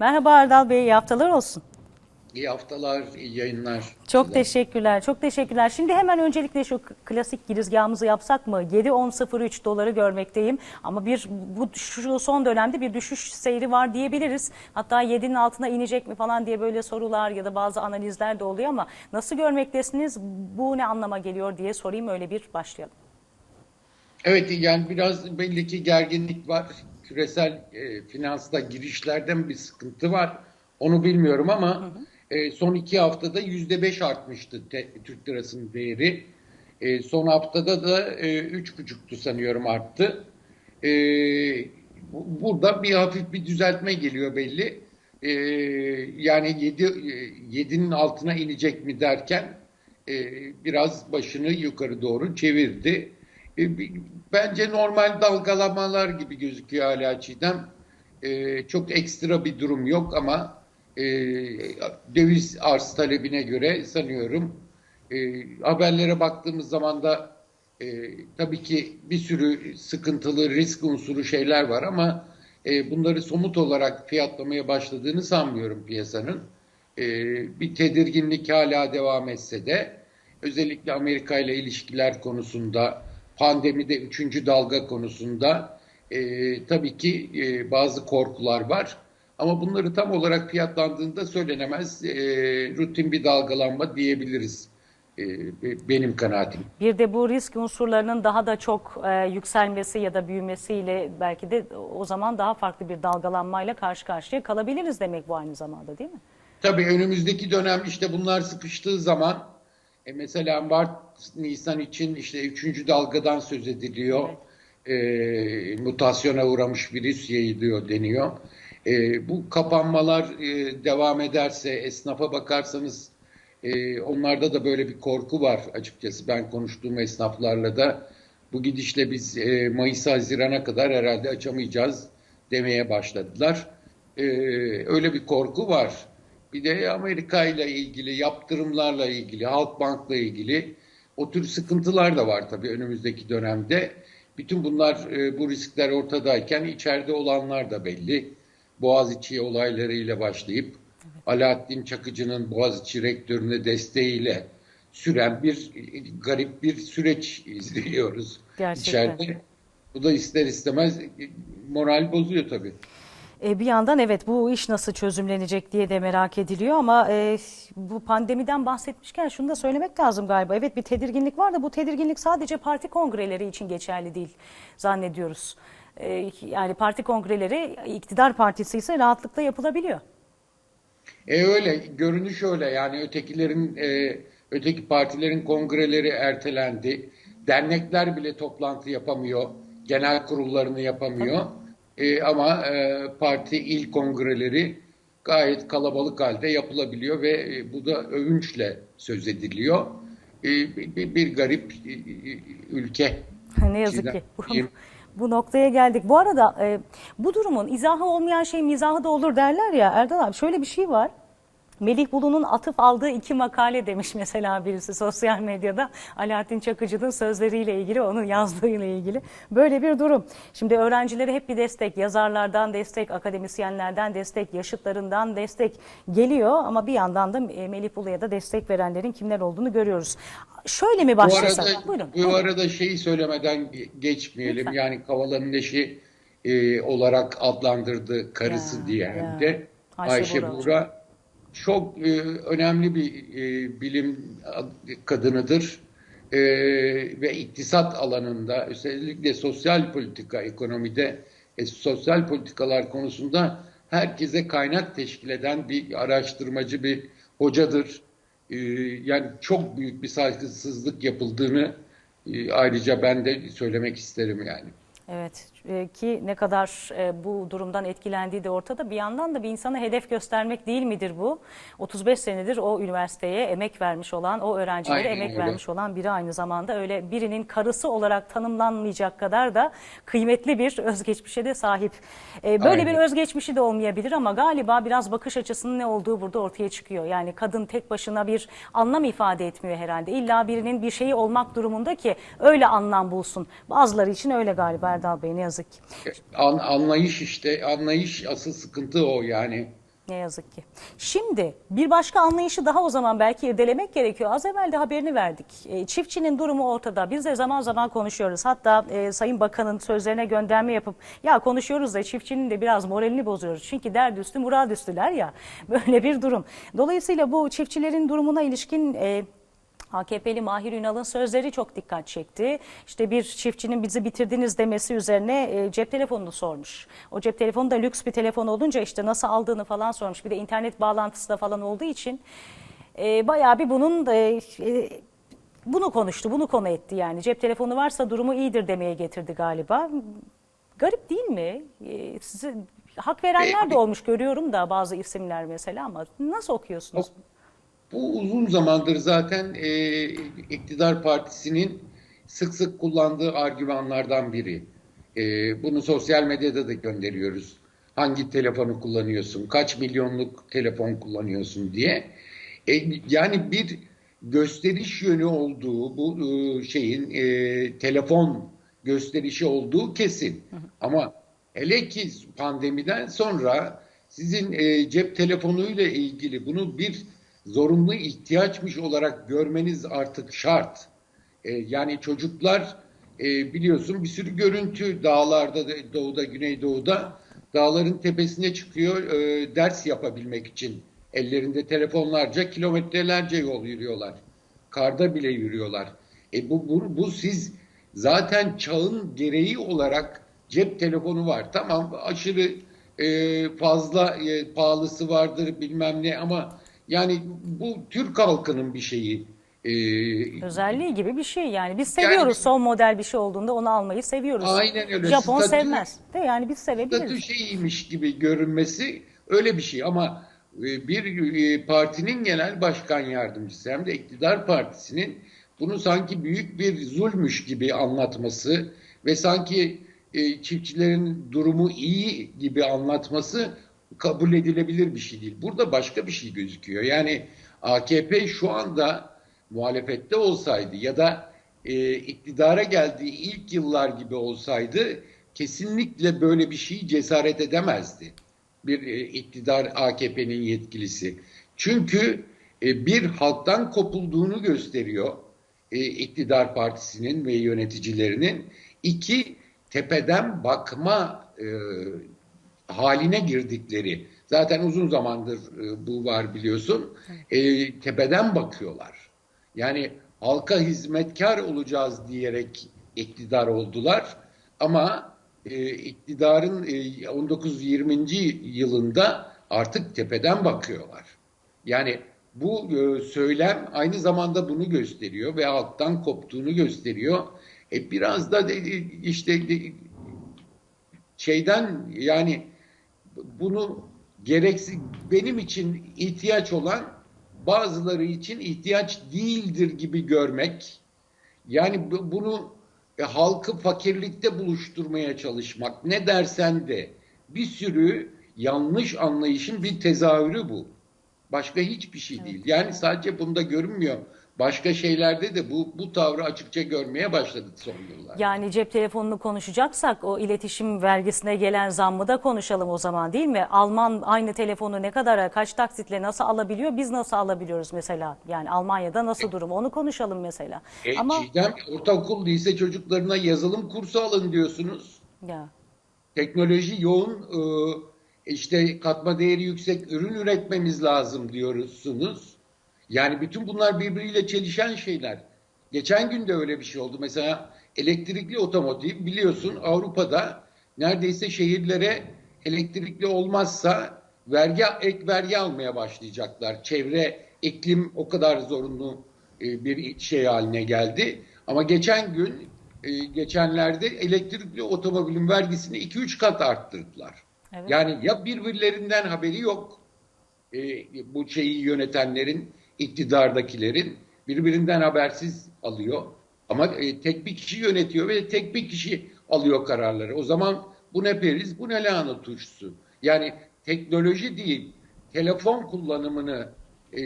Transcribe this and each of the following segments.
Merhaba Erdal Bey, iyi haftalar olsun. İyi haftalar, iyi yayınlar. Çok size. teşekkürler, çok teşekkürler. Şimdi hemen öncelikle şu klasik girizgahımızı yapsak mı? 7.10.03 doları görmekteyim ama bir bu şu son dönemde bir düşüş seyri var diyebiliriz. Hatta 7'nin altına inecek mi falan diye böyle sorular ya da bazı analizler de oluyor ama nasıl görmektesiniz? Bu ne anlama geliyor diye sorayım öyle bir başlayalım. Evet, yani biraz belli ki gerginlik var. Küresel e, finansta girişlerden bir sıkıntı var. Onu bilmiyorum ama e, son iki haftada yüzde beş artmıştı te- Türk lirasının değeri. E, son haftada da e, üç buçuktu sanıyorum arttı. E, bu- burada bir hafif bir düzeltme geliyor belli. E, yani yedi, e, yedinin altına inecek mi derken e, biraz başını yukarı doğru çevirdi. E, Bence normal dalgalamalar gibi gözüküyor hala Çiğdem. E, çok ekstra bir durum yok ama e, döviz arz talebine göre sanıyorum haberlere baktığımız zaman da tabii ki bir sürü sıkıntılı risk unsuru şeyler var ama bunları somut olarak fiyatlamaya başladığını sanmıyorum piyasanın. Bir tedirginlik hala devam etse de özellikle Amerika ile ilişkiler konusunda pandemide üçüncü dalga konusunda e, tabii ki e, bazı korkular var. Ama bunları tam olarak fiyatlandığında söylenemez. E, rutin bir dalgalanma diyebiliriz. E, be- benim kanaatim. Bir de bu risk unsurlarının daha da çok e, yükselmesi ya da büyümesiyle belki de o zaman daha farklı bir dalgalanmayla karşı karşıya kalabiliriz demek bu aynı zamanda değil mi? Tabii önümüzdeki dönem işte bunlar sıkıştığı zaman e, mesela Mart, Nisan için işte üçüncü dalgadan söz ediliyor. E, mutasyona uğramış virüs yayılıyor deniyor. E, bu kapanmalar e, devam ederse esnafa bakarsanız e, onlarda da böyle bir korku var açıkçası. Ben konuştuğum esnaflarla da bu gidişle biz e, Mayıs Haziran'a kadar herhalde açamayacağız demeye başladılar. E, öyle bir korku var. Bir de Amerika ile ilgili, yaptırımlarla ilgili, Halkbank'la ilgili o tür sıkıntılar da var tabii önümüzdeki dönemde. Bütün bunlar e, bu riskler ortadayken içeride olanlar da belli. Boğaziçi olaylarıyla başlayıp Alaaddin Çakıcı'nın Boğaziçi rektörüne desteğiyle süren bir garip bir süreç izliyoruz Gerçekten. içeride. Bu da ister istemez moral bozuyor tabii. E, bir yandan evet bu iş nasıl çözümlenecek diye de merak ediliyor ama e, bu pandemiden bahsetmişken şunu da söylemek lazım galiba. Evet bir tedirginlik var da bu tedirginlik sadece parti kongreleri için geçerli değil zannediyoruz. E, yani parti kongreleri iktidar partisi ise rahatlıkla yapılabiliyor. E öyle, görünüş öyle. Yani ötekilerin, e, öteki partilerin kongreleri ertelendi. Dernekler bile toplantı yapamıyor. Genel kurullarını yapamıyor. E, ama e, parti il kongreleri gayet kalabalık halde yapılabiliyor ve e, bu da övünçle söz ediliyor. E, bir, bir- garip e, e, ülke. ne yazık ki. Bu noktaya geldik. Bu arada e, bu durumun izahı olmayan şey mizahı da olur derler ya Erdal abi şöyle bir şey var. Melih Bulu'nun atıf aldığı iki makale demiş mesela birisi sosyal medyada Alaaddin Çakıcı'nın sözleriyle ilgili onun yazdığıyla ilgili böyle bir durum. Şimdi öğrencilere hep bir destek yazarlardan destek akademisyenlerden destek yaşıtlarından destek geliyor ama bir yandan da e, Melih Bulu'ya da destek verenlerin kimler olduğunu görüyoruz. Şöyle mi Bu başlasak? arada, Buyurun. bu arada şeyi söylemeden ge- geçmeyelim. Lütfen. Yani Kavala'nın eşi e, olarak adlandırdı karısı Ya, diye ya. hem de Ayşe Ayşe, Buğra. Buğra. Çok e, önemli bir e, bilim kadınıdır. E, ve iktisat alanında özellikle sosyal politika ekonomide e, sosyal politikalar konusunda herkese kaynak teşkil eden bir araştırmacı bir hocadır. E, yani çok büyük bir saygısızlık yapıldığını e, ayrıca ben de söylemek isterim yani. Evet e, ki ne kadar e, bu durumdan etkilendiği de ortada. Bir yandan da bir insana hedef göstermek değil midir bu? 35 senedir o üniversiteye emek vermiş olan, o öğrencilere Aynen emek öyle. vermiş olan biri aynı zamanda öyle birinin karısı olarak tanımlanmayacak kadar da kıymetli bir özgeçmişe de sahip. E, Böyle bir Aynen. özgeçmişi de olmayabilir ama galiba biraz bakış açısının ne olduğu burada ortaya çıkıyor. Yani kadın tek başına bir anlam ifade etmiyor herhalde. İlla birinin bir şeyi olmak durumunda ki öyle anlam bulsun. Bazıları için öyle galiba Erdal Bey ne yazık ki. An, anlayış işte anlayış asıl sıkıntı o yani Ne yazık ki. Şimdi bir başka anlayışı daha o zaman belki irdelemek gerekiyor. Az evvel de haberini verdik. E, çiftçinin durumu ortada. Biz de zaman zaman konuşuyoruz. Hatta e, Sayın Bakan'ın sözlerine gönderme yapıp ya konuşuyoruz da çiftçinin de biraz moralini bozuyoruz. Çünkü derdi üstü murad üstüler ya. Böyle bir durum. Dolayısıyla bu çiftçilerin durumuna ilişkin... E, AKP'li Mahir Ünal'ın sözleri çok dikkat çekti. İşte bir çiftçinin bizi bitirdiniz demesi üzerine e, cep telefonunu sormuş. O cep telefonu da lüks bir telefon olunca işte nasıl aldığını falan sormuş. Bir de internet bağlantısı da falan olduğu için e, bayağı bir bunun e, e, bunu konuştu, bunu konu etti yani. Cep telefonu varsa durumu iyidir demeye getirdi galiba. Garip değil mi? E, size hak verenler de olmuş görüyorum da bazı isimler mesela ama nasıl okuyorsunuz? Bu uzun zamandır zaten e, iktidar partisinin sık sık kullandığı argümanlardan biri. E, bunu sosyal medyada da gönderiyoruz. Hangi telefonu kullanıyorsun, kaç milyonluk telefon kullanıyorsun diye. E, yani bir gösteriş yönü olduğu bu e, şeyin e, telefon gösterişi olduğu kesin. Ama hele ki pandemiden sonra sizin e, cep telefonuyla ilgili bunu bir zorunlu ihtiyaçmış olarak görmeniz artık şart. E, yani çocuklar e, biliyorsun bir sürü görüntü dağlarda, doğuda, güneydoğuda dağların tepesine çıkıyor e, ders yapabilmek için. Ellerinde telefonlarca kilometrelerce yol yürüyorlar. Karda bile yürüyorlar. E bu, bu, bu siz zaten çağın gereği olarak cep telefonu var. Tamam aşırı e, fazla e, pahalısı vardır bilmem ne ama yani bu Türk halkının bir şeyi. E, Özelliği gibi bir şey yani biz seviyoruz Yani- son model bir şey olduğunda onu almayı seviyoruz. Aynen öyle. Japon Statü- sevmez de yani biz statü sevebiliriz. şeyiymiş gibi görünmesi öyle bir şey ama e, bir e, partinin genel başkan yardımcısı hem de iktidar partisinin bunu sanki büyük bir zulmüş gibi anlatması ve sanki e, çiftçilerin durumu iyi gibi anlatması kabul edilebilir bir şey değil. Burada başka bir şey gözüküyor. Yani AKP şu anda muhalefette olsaydı ya da e, iktidara geldiği ilk yıllar gibi olsaydı kesinlikle böyle bir şey cesaret edemezdi. Bir e, iktidar AKP'nin yetkilisi. Çünkü e, bir halktan kopulduğunu gösteriyor e, iktidar partisinin ve yöneticilerinin. İki tepeden bakma e, haline girdikleri. Zaten uzun zamandır e, bu var biliyorsun. E, tepeden bakıyorlar. Yani halka hizmetkar olacağız diyerek iktidar oldular. Ama e, iktidarın e, 19-20. yılında artık tepeden bakıyorlar. Yani bu e, söylem aynı zamanda bunu gösteriyor ve halktan koptuğunu gösteriyor. E, biraz da de, işte de, şeyden yani bunu gereksiz benim için ihtiyaç olan bazıları için ihtiyaç değildir gibi görmek yani bu- bunu e, halkı fakirlikte buluşturmaya çalışmak ne dersen de bir sürü yanlış anlayışın bir tezahürü bu. Başka hiçbir şey değil. Yani sadece bunda görünmüyor. Başka şeylerde de bu bu tavrı açıkça görmeye başladık son yıllarda. Yani cep telefonunu konuşacaksak o iletişim vergisine gelen zammı da konuşalım o zaman değil mi? Alman aynı telefonu ne kadara kaç taksitle nasıl alabiliyor biz nasıl alabiliyoruz mesela? Yani Almanya'da nasıl durum onu konuşalım mesela. E, Ama Çiğdem, ortaokul lise çocuklarına yazılım kursu alın diyorsunuz. ya Teknoloji yoğun e, işte katma değeri yüksek ürün üretmemiz lazım diyorsunuz. Yani bütün bunlar birbiriyle çelişen şeyler. Geçen gün de öyle bir şey oldu. Mesela elektrikli otomotiv biliyorsun Avrupa'da neredeyse şehirlere elektrikli olmazsa vergi ek vergi almaya başlayacaklar. Çevre, iklim o kadar zorunlu e, bir şey haline geldi. Ama geçen gün e, geçenlerde elektrikli otomobilin vergisini 2-3 kat arttırdılar. Evet. Yani ya birbirlerinden haberi yok e, bu şeyi yönetenlerin, iktidardakilerin birbirinden habersiz alıyor. Ama e, tek bir kişi yönetiyor ve tek bir kişi alıyor kararları. O zaman bu ne periz, bu ne lahana turşusu. Yani teknoloji değil, telefon kullanımını e,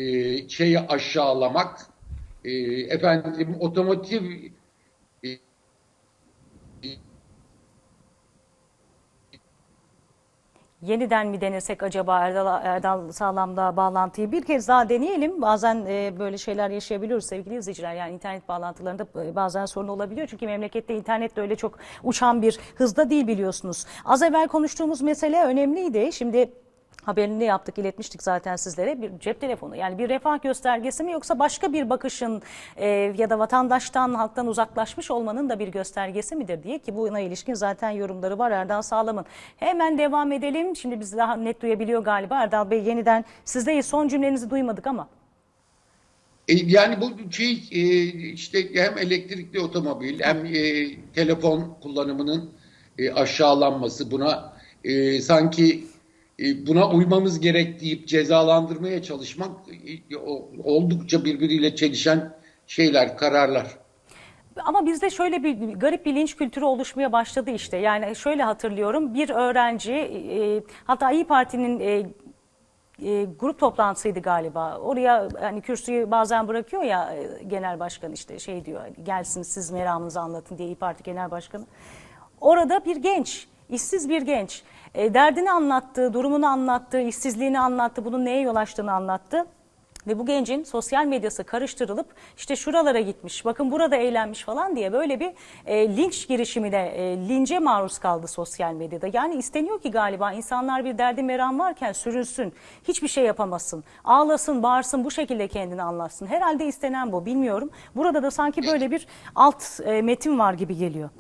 şeyi aşağılamak, e, efendim otomotiv Yeniden mi denesek acaba Erdal, Erdal Sağlam'la bağlantıyı bir kez daha deneyelim. Bazen e, böyle şeyler yaşayabiliyoruz sevgili izleyiciler. Yani internet bağlantılarında e, bazen sorun olabiliyor. Çünkü memlekette internet de öyle çok uçan bir hızda değil biliyorsunuz. Az evvel konuştuğumuz mesele önemliydi. Şimdi haberini yaptık, iletmiştik zaten sizlere. Bir cep telefonu yani bir refah göstergesi mi yoksa başka bir bakışın e, ya da vatandaştan, halktan uzaklaşmış olmanın da bir göstergesi midir diye ki buna ilişkin zaten yorumları var Erdal Sağlam'ın. Hemen devam edelim. Şimdi bizi daha net duyabiliyor galiba. Erdal Bey yeniden sizdeyiz. Son cümlenizi duymadık ama. E, Yani bu şey e, işte hem elektrikli otomobil hem e, telefon kullanımının aşağılanması buna sanki buna uymamız gerek deyip cezalandırmaya çalışmak e, oldukça birbiriyle çelişen şeyler, kararlar. Ama bizde şöyle bir garip bir linç kültürü oluşmaya başladı işte. Yani şöyle hatırlıyorum bir öğrenci e, hatta İyi Parti'nin e, e, grup toplantısıydı galiba. Oraya hani kürsüyü bazen bırakıyor ya e, genel başkan işte şey diyor hani gelsin siz meramınızı anlatın diye İyi Parti genel başkanı. Orada bir genç, işsiz bir genç e, derdini anlattı, durumunu anlattı, işsizliğini anlattı, bunun neye yol açtığını anlattı. Ve bu gencin sosyal medyası karıştırılıp işte şuralara gitmiş, bakın burada eğlenmiş falan diye böyle bir e, linç girişimine, e, lince maruz kaldı sosyal medyada. Yani isteniyor ki galiba insanlar bir derdi meram varken sürünsün, hiçbir şey yapamasın, ağlasın, bağırsın, bu şekilde kendini anlatsın. Herhalde istenen bu, bilmiyorum. Burada da sanki böyle bir alt e, metin var gibi geliyor.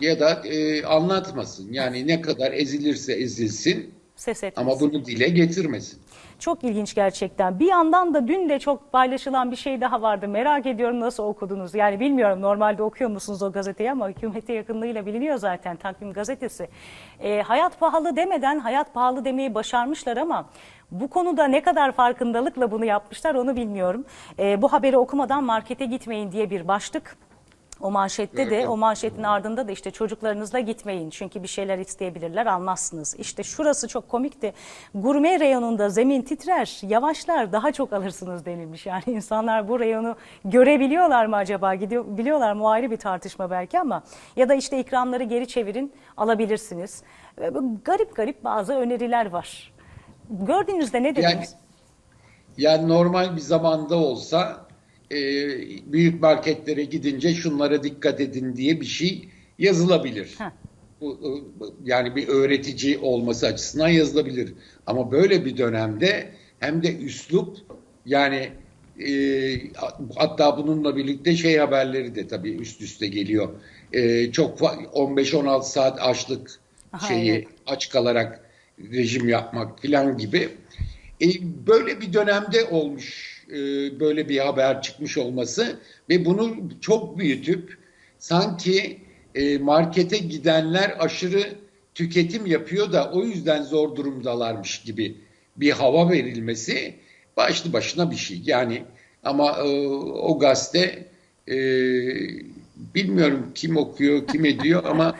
Ya da e, anlatmasın. Yani ne kadar ezilirse ezilsin Ses ama bunu dile getirmesin. Çok ilginç gerçekten. Bir yandan da dün de çok paylaşılan bir şey daha vardı. Merak ediyorum nasıl okudunuz? Yani bilmiyorum normalde okuyor musunuz o gazeteyi ama hükümete yakınlığıyla biliniyor zaten Takvim Gazetesi. Ee, hayat pahalı demeden hayat pahalı demeyi başarmışlar ama bu konuda ne kadar farkındalıkla bunu yapmışlar onu bilmiyorum. Ee, bu haberi okumadan markete gitmeyin diye bir başlık. O manşette de o manşetin ardında da işte çocuklarınızla gitmeyin çünkü bir şeyler isteyebilirler almazsınız. İşte şurası çok komikti. Gurme reyonunda zemin titrer, yavaşlar daha çok alırsınız denilmiş. Yani insanlar bu reyonu görebiliyorlar mı acaba? Gidiyor, biliyorlar mı o ayrı bir tartışma belki ama ya da işte ikramları geri çevirin alabilirsiniz. Ee, Garip garip bazı öneriler var. Gördüğünüzde ne dediniz? Yani yani normal bir zamanda olsa e, büyük marketlere gidince şunlara dikkat edin diye bir şey yazılabilir. Heh. Bu, yani bir öğretici olması açısından yazılabilir. Ama böyle bir dönemde hem de üslup yani e, hatta bununla birlikte şey haberleri de tabii üst üste geliyor. E, çok fa- 15-16 saat açlık Aha, şeyi evet. aç kalarak rejim yapmak falan gibi. E, böyle bir dönemde olmuş e, böyle bir haber çıkmış olması ve bunu çok büyütüp sanki e, markete gidenler aşırı tüketim yapıyor da o yüzden zor durumdalarmış gibi bir hava verilmesi başlı başına bir şey. Yani ama e, o gazete e, bilmiyorum kim okuyor kim ediyor ama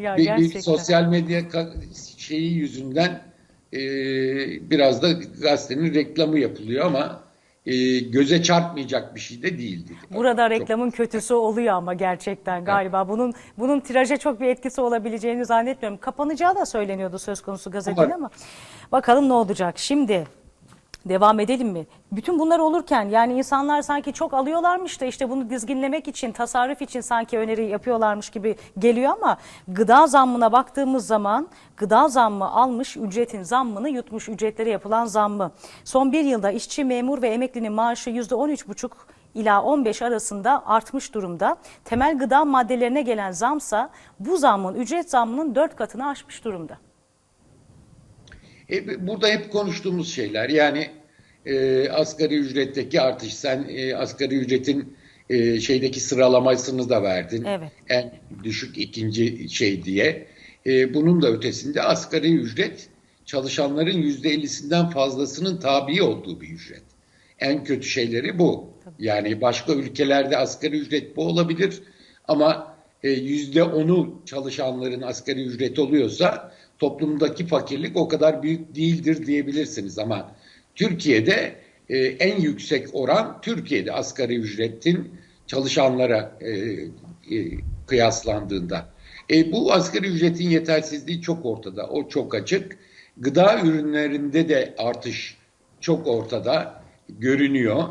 Ya bir, bir sosyal medya şeyi yüzünden e, biraz da gazetenin reklamı yapılıyor ama e, göze çarpmayacak bir şey de değildi. Burada Çok- reklamın kötüsü oluyor ama gerçekten galiba bunun bunun tiraja çok bir etkisi olabileceğini zannetmiyorum. Kapanacağı da söyleniyordu söz konusu gazetenin Ama- ama bakalım ne olacak. Şimdi devam edelim mi? Bütün bunlar olurken yani insanlar sanki çok alıyorlarmış da işte bunu dizginlemek için, tasarruf için sanki öneri yapıyorlarmış gibi geliyor ama gıda zammına baktığımız zaman gıda zammı almış, ücretin zammını yutmuş, ücretlere yapılan zammı. Son bir yılda işçi, memur ve emeklinin maaşı %13,5 ila 15 arasında artmış durumda. Temel gıda maddelerine gelen zamsa bu zammın, ücret zammının 4 katını aşmış durumda. E, burada hep konuştuğumuz şeyler yani e, asgari ücretteki artış sen e, asgari ücretin e, şeydeki sıralamasını da verdin. Evet. En düşük ikinci şey diye. E, bunun da ötesinde asgari ücret çalışanların yüzde ellisinden fazlasının tabi olduğu bir ücret. En kötü şeyleri bu. Yani başka ülkelerde asgari ücret bu olabilir ama e, yüzde onu çalışanların asgari ücret oluyorsa toplumdaki fakirlik o kadar büyük değildir diyebilirsiniz ama Türkiye'de e, en yüksek oran Türkiye'de asgari ücretin çalışanlara e, e, kıyaslandığında. E, bu asgari ücretin yetersizliği çok ortada. O çok açık. Gıda ürünlerinde de artış çok ortada görünüyor.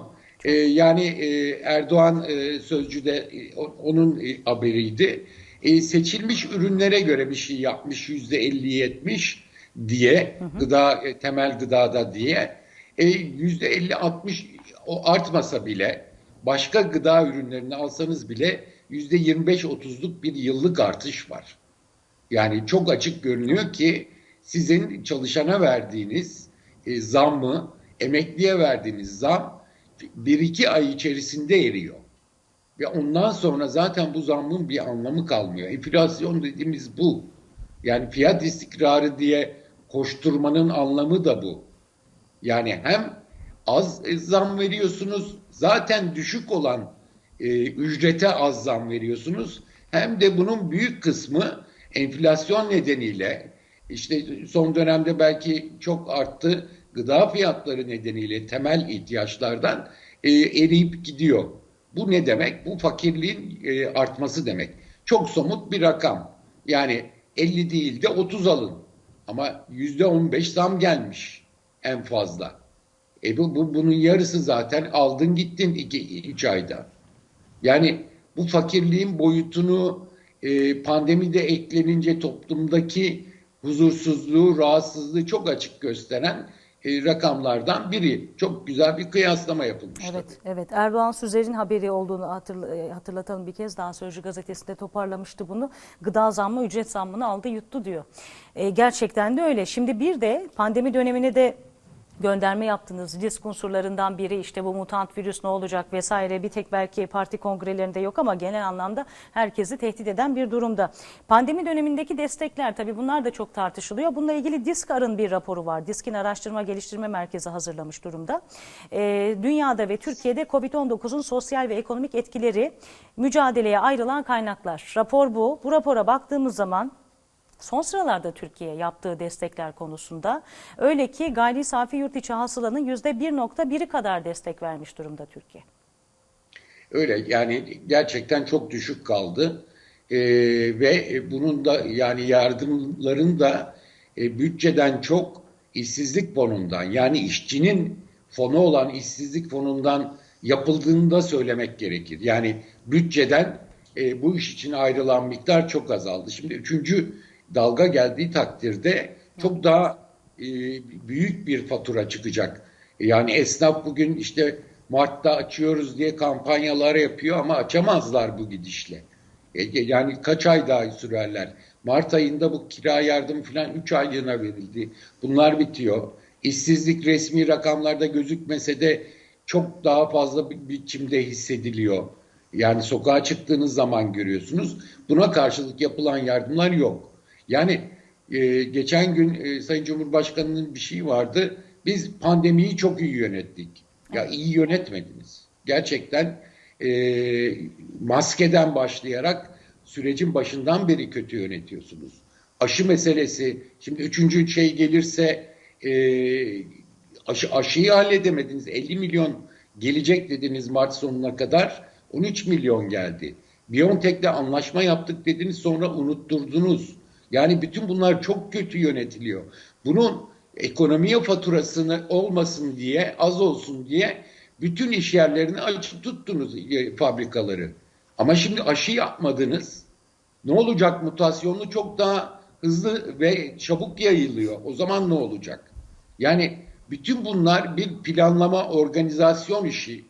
E, yani e, Erdoğan e, sözcüde e, onun e, haberiydi. E, seçilmiş ürünlere göre bir şey yapmış yüzde 50-70 diye gıda e, temel gıdada diye yüzde 50-60 o artmasa bile başka gıda ürünlerini alsanız bile yüzde 25-30'luk bir yıllık artış var. Yani çok açık görünüyor ki sizin çalışana verdiğiniz e, zammı, emekliye verdiğiniz zam bir iki ay içerisinde eriyor. Ve ondan sonra zaten bu zammın bir anlamı kalmıyor. Enflasyon dediğimiz bu. Yani fiyat istikrarı diye koşturmanın anlamı da bu. Yani hem az zam veriyorsunuz, zaten düşük olan e, ücrete az zam veriyorsunuz. Hem de bunun büyük kısmı enflasyon nedeniyle işte son dönemde belki çok arttı gıda fiyatları nedeniyle temel ihtiyaçlardan e, eriyip gidiyor. Bu ne demek? Bu fakirliğin e, artması demek. Çok somut bir rakam. Yani 50 değil de 30 alın. Ama %15 zam gelmiş en fazla. E bu, bu bunun yarısı zaten aldın gittin 2 3 ayda. Yani bu fakirliğin boyutunu e, pandemide eklenince toplumdaki huzursuzluğu, rahatsızlığı çok açık gösteren e, rakamlardan biri. Çok güzel bir kıyaslama yapılmış. Evet, evet. Erdoğan Süzer'in haberi olduğunu hatırla- e, hatırlatalım bir kez daha. Sözcü gazetesinde toparlamıştı bunu. Gıda zammı, ücret zammını aldı yuttu diyor. E, gerçekten de öyle. Şimdi bir de pandemi dönemine de gönderme yaptınız. Risk unsurlarından biri işte bu mutant virüs ne olacak vesaire bir tek belki parti kongrelerinde yok ama genel anlamda herkesi tehdit eden bir durumda. Pandemi dönemindeki destekler tabii bunlar da çok tartışılıyor. Bununla ilgili Diskar'ın bir raporu var. Disk'in Araştırma Geliştirme Merkezi hazırlamış durumda. Ee, dünyada ve Türkiye'de COVID-19'un sosyal ve ekonomik etkileri mücadeleye ayrılan kaynaklar. Rapor bu. Bu rapora baktığımız zaman Son sıralarda Türkiye yaptığı destekler konusunda öyle ki gayri safi yurt içi hasılanın %1.1'i kadar destek vermiş durumda Türkiye. Öyle yani gerçekten çok düşük kaldı. Ee, ve bunun da yani yardımların da e, bütçeden çok işsizlik fonundan yani işçinin fonu olan işsizlik fonundan yapıldığını da söylemek gerekir. Yani bütçeden e, bu iş için ayrılan miktar çok azaldı. Şimdi üçüncü dalga geldiği takdirde çok daha e, büyük bir fatura çıkacak. Yani esnaf bugün işte Mart'ta açıyoruz diye kampanyalar yapıyor ama açamazlar bu gidişle. E, Yani kaç ay daha sürerler? Mart ayında bu kira yardım falan 3 aylığına verildi. Bunlar bitiyor. İşsizlik resmi rakamlarda gözükmese de çok daha fazla bir biçimde hissediliyor. Yani sokağa çıktığınız zaman görüyorsunuz. Buna karşılık yapılan yardımlar yok. Yani e, geçen gün e, Sayın Cumhurbaşkanı'nın bir şeyi vardı. Biz pandemiyi çok iyi yönettik. Ya iyi yönetmediniz. Gerçekten e, maskeden başlayarak sürecin başından beri kötü yönetiyorsunuz. Aşı meselesi, şimdi üçüncü şey gelirse e, aşı, aşıyı halledemediniz. 50 milyon gelecek dediniz Mart sonuna kadar. 13 milyon geldi. Biontech'le anlaşma yaptık dediniz sonra unutturdunuz. Yani bütün bunlar çok kötü yönetiliyor. Bunun ekonomiye faturasını olmasın diye, az olsun diye bütün iş yerlerini açık tuttunuz e, fabrikaları. Ama şimdi aşı yapmadınız. Ne olacak mutasyonlu çok daha hızlı ve çabuk yayılıyor. O zaman ne olacak? Yani bütün bunlar bir planlama, organizasyon işi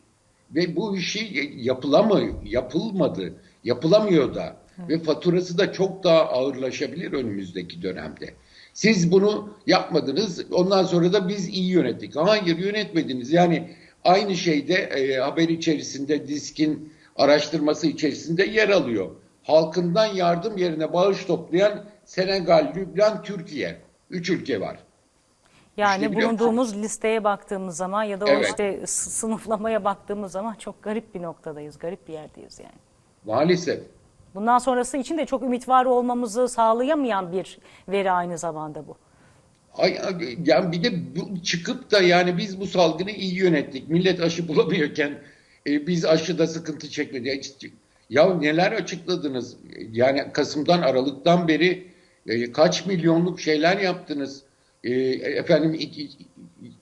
ve bu işi yapılamıyor, yapılmadı, yapılamıyor da ve faturası da çok daha ağırlaşabilir önümüzdeki dönemde. Siz bunu yapmadınız, ondan sonra da biz iyi yönettik. Hayır yönetmediniz. Yani aynı şeyde e, haber içerisinde, diskin araştırması içerisinde yer alıyor. Halkından yardım yerine bağış toplayan Senegal, Lübnan, Türkiye. Üç ülke var. Yani İşte bulunduğumuz listeye baktığımız zaman ya da o Evet. işte s- sınıflamaya baktığımız zaman çok garip bir noktadayız, garip bir yerdeyiz yani. Maalesef. Bundan sonrası için de çok ümit var olmamızı sağlayamayan bir veri aynı zamanda bu. Ay, yani bir de bu çıkıp da yani biz bu salgını iyi yönettik. Millet aşı bulamıyorken e, biz aşıda sıkıntı çekmedik. Ya neler açıkladınız? Yani Kasım'dan Aralık'tan beri e, kaç milyonluk şeyler yaptınız. e, efendim iki-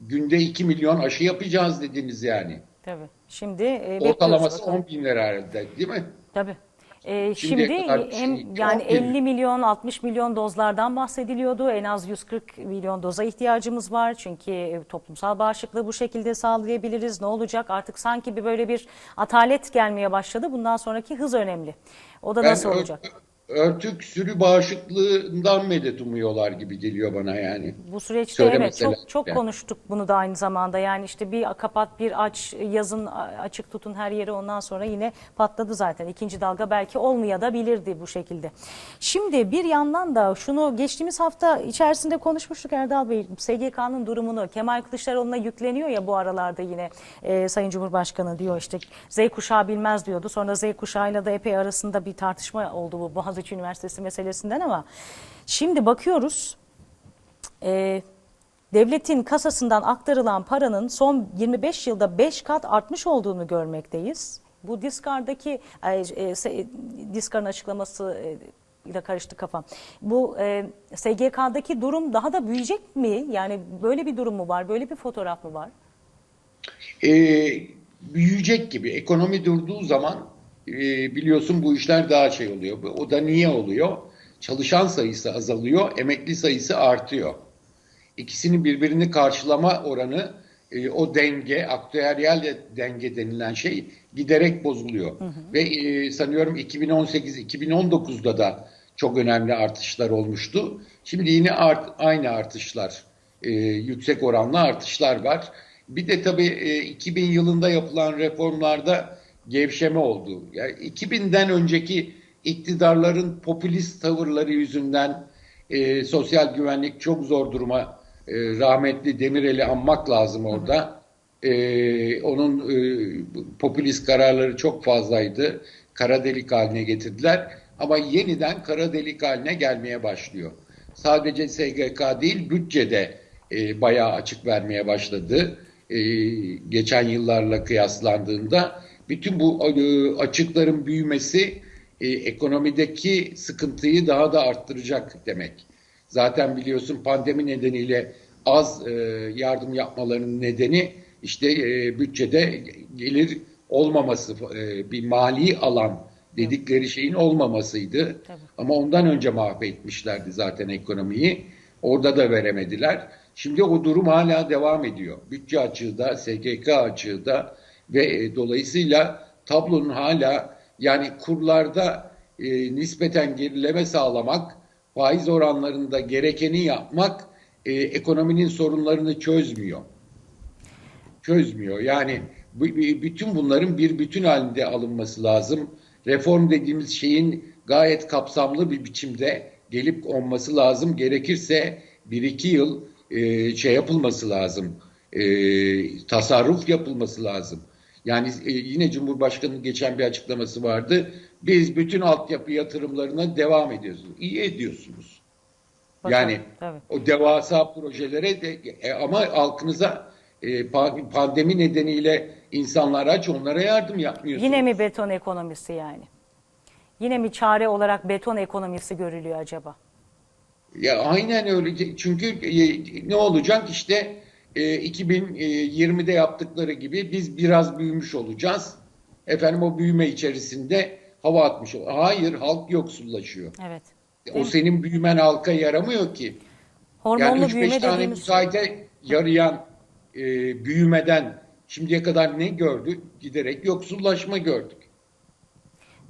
günde 2 milyon aşı yapacağız dediniz yani. Tabii. Şimdi e, Ortalaması bekliyoruz. 10 bin lira herhalde değil mi? Tabii. Ee, Şimdiye şimdi kadar hem şey yani değil. 50 milyon 60 milyon dozlardan bahsediliyordu. En az 140 milyon doza ihtiyacımız var. Çünkü e, toplumsal bağışıklığı bu şekilde sağlayabiliriz. Ne olacak? Artık sanki bir böyle bir atalet gelmeye başladı. Bundan sonraki hız önemli. O da Ben nasıl olacak? Örtük sürü bağışıklığından medet umuyorlar gibi geliyor bana yani. Bu süreçte Söyle evet mesela. çok çok Yani. konuştuk bunu da aynı zamanda. Yani işte bir kapat bir aç yazın açık tutun her yeri ondan sonra yine patladı zaten. İkinci dalga belki olmaya da bilirdi bu şekilde. Şimdi bir yandan da şunu geçtiğimiz hafta içerisinde konuşmuştuk Erdal Bey. SGK'nın durumunu Kemal Kılıçdaroğlu'na yükleniyor ya bu aralarda yine e, Sayın Cumhurbaşkanı diyor işte Z kuşağı bilmez diyordu. Sonra Z kuşağıyla da epey arasında bir tartışma oldu bu Boğaziçi Üniversitesi meselesinden ama şimdi bakıyoruz e, devletin kasasından aktarılan paranın son 25 yılda 5 kat artmış olduğunu görmekteyiz. Bu Diskar'daki e, e, Diskar'ın açıklaması e, ile karıştı kafam. Bu e, SGK'daki durum daha da büyüyecek mi? Yani böyle bir durum mu var? Böyle bir fotoğraf mı var? e, büyüyecek gibi. Ekonomi durduğu zaman e, biliyorsun bu işler daha şey oluyor. O da niye oluyor? Çalışan sayısı azalıyor, emekli sayısı artıyor. İkisinin birbirini karşılama oranı, e, o denge, aktüeryel denge denilen şey giderek bozuluyor. Ve e, sanıyorum 2018-2019'da da çok önemli artışlar olmuştu. Şimdi yine art, aynı artışlar, e, yüksek oranlı artışlar var. Bir de tabii e, 2000 yılında yapılan reformlarda gevşeme oldu. Yani 2000'den önceki iktidarların popülist tavırları yüzünden e, sosyal güvenlik çok zor duruma e, rahmetli Demirel'i anmak lazım orada. E, onun e, popülist kararları çok fazlaydı. Kara delik haline getirdiler. Ama yeniden kara delik haline gelmeye başlıyor. Sadece SGK değil bütçede e, bayağı açık vermeye başladı. E, geçen yıllarla kıyaslandığında bütün bu e, açıkların büyümesi e, ekonomideki sıkıntıyı daha da arttıracak demek. Zaten biliyorsun pandemi nedeniyle az e, yardım yapmalarının nedeni işte e, bütçede gelir olmaması, e, bir mali alan dedikleri şeyin olmamasıydı. Tabii. Ama ondan önce mahvetmişlerdi zaten ekonomiyi. Orada da veremediler. Şimdi o durum hala devam ediyor. Bütçe açığı da, SGK açığı da ve e, dolayısıyla tablonun hala yani kurlarda e, nispeten gerileme sağlamak, faiz oranlarında gerekeni yapmak e, ekonominin sorunlarını çözmüyor. Çözmüyor. Yani bütün bunların bir bütün halinde alınması lazım. Reform dediğimiz şeyin gayet kapsamlı bir biçimde gelip olması lazım. Gerekirse bir iki yıl e, şey yapılması lazım. E, tasarruf yapılması lazım. Yani e, yine Cumhurbaşkanı'nın geçen bir açıklaması vardı. Biz bütün altyapı yatırımlarına devam ediyoruz. İyi ediyorsunuz. Bakalım, Yani tabii. o devasa projelere de e, ama halkınıza e, pa- pandemi nedeniyle insanlar aç onlara yardım yapmıyorsunuz. Yine mi beton ekonomisi yani? Yine mi çare olarak beton ekonomisi görülüyor acaba? Ya aynen öyle. Çünkü e, ne olacak işte 2020'de yaptıkları gibi biz biraz büyümüş olacağız. Efendim o büyüme içerisinde hava atmış. Hayır halk yoksullaşıyor. Evet. O senin büyümen halka yaramıyor ki. Hormonlu Yani 3-5 büyüme tane dediğimiz müteahhite yarayan e, büyümeden şimdiye kadar ne gördük? Giderek yoksullaşma gördük.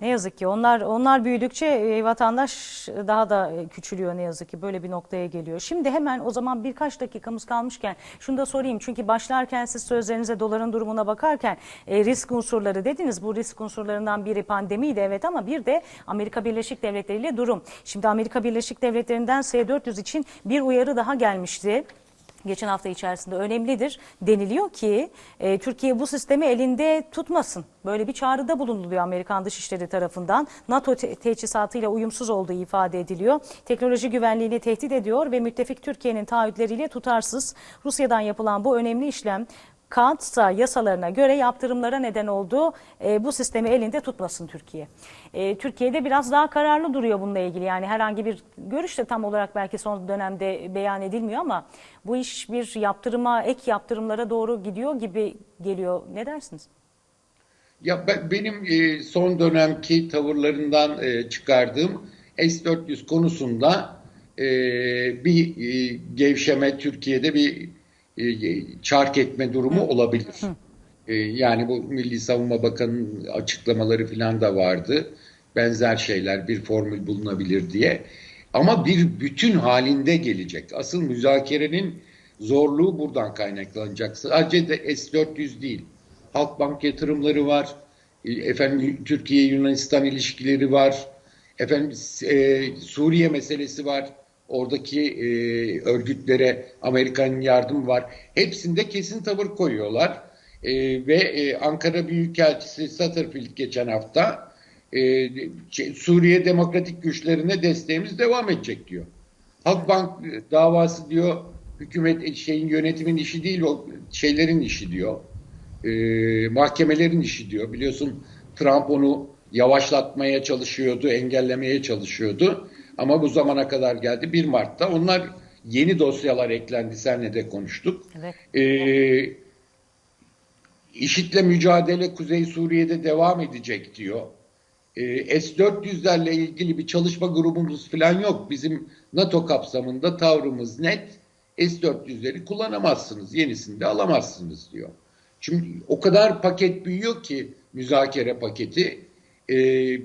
Ne yazık ki onlar onlar büyüdükçe e, vatandaş daha da e, küçülüyor ne yazık ki böyle bir noktaya geliyor. Şimdi hemen o zaman birkaç dakikamız kalmışken şunu da sorayım çünkü başlarken siz sözlerinize doların durumuna bakarken e, risk unsurları dediniz. Bu risk unsurlarından biri pandemiydi evet ama bir de Amerika Birleşik Devletleri ile durum. Şimdi Amerika Birleşik Devletleri'nden S-400 için bir uyarı daha gelmişti geçen hafta içerisinde önemlidir. Deniliyor ki e, Türkiye bu sistemi elinde tutmasın. Böyle bir çağrıda bulunuluyor Amerikan Dışişleri tarafından. NATO te- teçhizatıyla uyumsuz olduğu ifade ediliyor. Teknoloji güvenliğini tehdit ediyor ve müttefik Türkiye'nin taahhütleriyle tutarsız. Rusya'dan yapılan bu önemli işlem kağıtsa yasalarına göre yaptırımlara neden olduğu e, bu sistemi elinde tutmasın Türkiye. E, Türkiye'de biraz daha kararlı duruyor bununla ilgili. Yani herhangi bir görüş de tam olarak belki son dönemde beyan edilmiyor ama bu iş bir yaptırıma, ek yaptırımlara doğru gidiyor gibi geliyor. Ne dersiniz? Ya ben, benim e, son dönemki tavırlarından e, çıkardığım S-400 konusunda e, bir e, gevşeme Türkiye'de bir çark etme durumu olabilir. E, yani bu Milli Savunma Bakanı'nın açıklamaları falan da vardı. Benzer şeyler bir formül bulunabilir diye. Ama bir bütün halinde gelecek. Asıl müzakerenin zorluğu buradan kaynaklanacak. Sadece de S-400 değil. Halkbank yatırımları var. E, Efendim Türkiye-Yunanistan ilişkileri var. Efendim e, Suriye meselesi var. Oradaki e, örgütlere Amerika'nın yardımı var. Hepsinde kesin tavır koyuyorlar. E, ve e, Ankara Büyükelçisi Satterfield geçen hafta e, Suriye Demokratik Güçlerine desteğimiz devam edecek diyor. Halkbank davası diyor hükümet şeyin yönetimin işi değil o şeylerin işi diyor. E, mahkemelerin işi diyor. Biliyorsun Trump onu yavaşlatmaya çalışıyordu, engellemeye çalışıyordu. Ama bu zamana kadar geldi 1 Mart'ta. Onlar yeni dosyalar eklendi. Seninle de konuştuk. Evet. Ee, IŞİD'le mücadele Kuzey Suriye'de devam edecek diyor. Ee, S-400'lerle ilgili bir çalışma grubumuz falan yok. Bizim NATO kapsamında tavrımız net. S-400'leri kullanamazsınız, yenisini de alamazsınız diyor. Çünkü o kadar paket büyüyor ki müzakere paketi. Ee,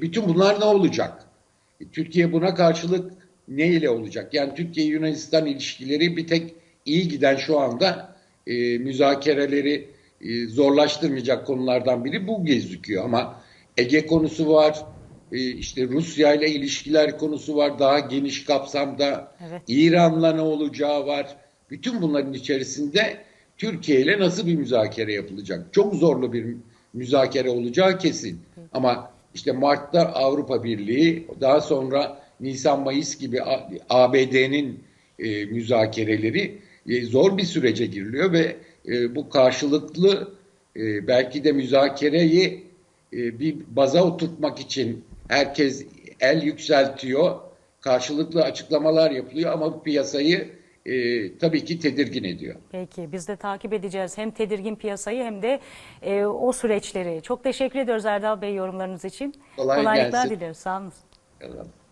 bütün bunlar ne olacak? Türkiye buna karşılık ne ile olacak? Yani Türkiye-Yunanistan ilişkileri bir tek iyi giden şu anda e, müzakereleri e, zorlaştırmayacak konulardan biri bu gözüküyor. Ama Ege konusu var, e, işte Rusya ile ilişkiler konusu var daha geniş kapsamda. Evet. İran'la ne olacağı var. Bütün bunların içerisinde Türkiye ile nasıl bir müzakere yapılacak? Çok zorlu bir müzakere olacağı kesin. Ama işte Mart'ta Avrupa Birliği, daha sonra Nisan-Mayıs gibi ABD'nin e, müzakereleri e, zor bir sürece giriliyor ve e, bu karşılıklı e, belki de müzakereyi e, bir baza oturtmak için herkes el yükseltiyor, karşılıklı açıklamalar yapılıyor ama piyasayı e, tabii ki tedirgin ediyor. Peki biz de takip edeceğiz hem tedirgin piyasayı hem de e, o süreçleri. Çok teşekkür ediyoruz Erdal Bey yorumlarınız için. Kolay Kolaylıklar gelsin. diliyoruz. Sağ olun. Yalan.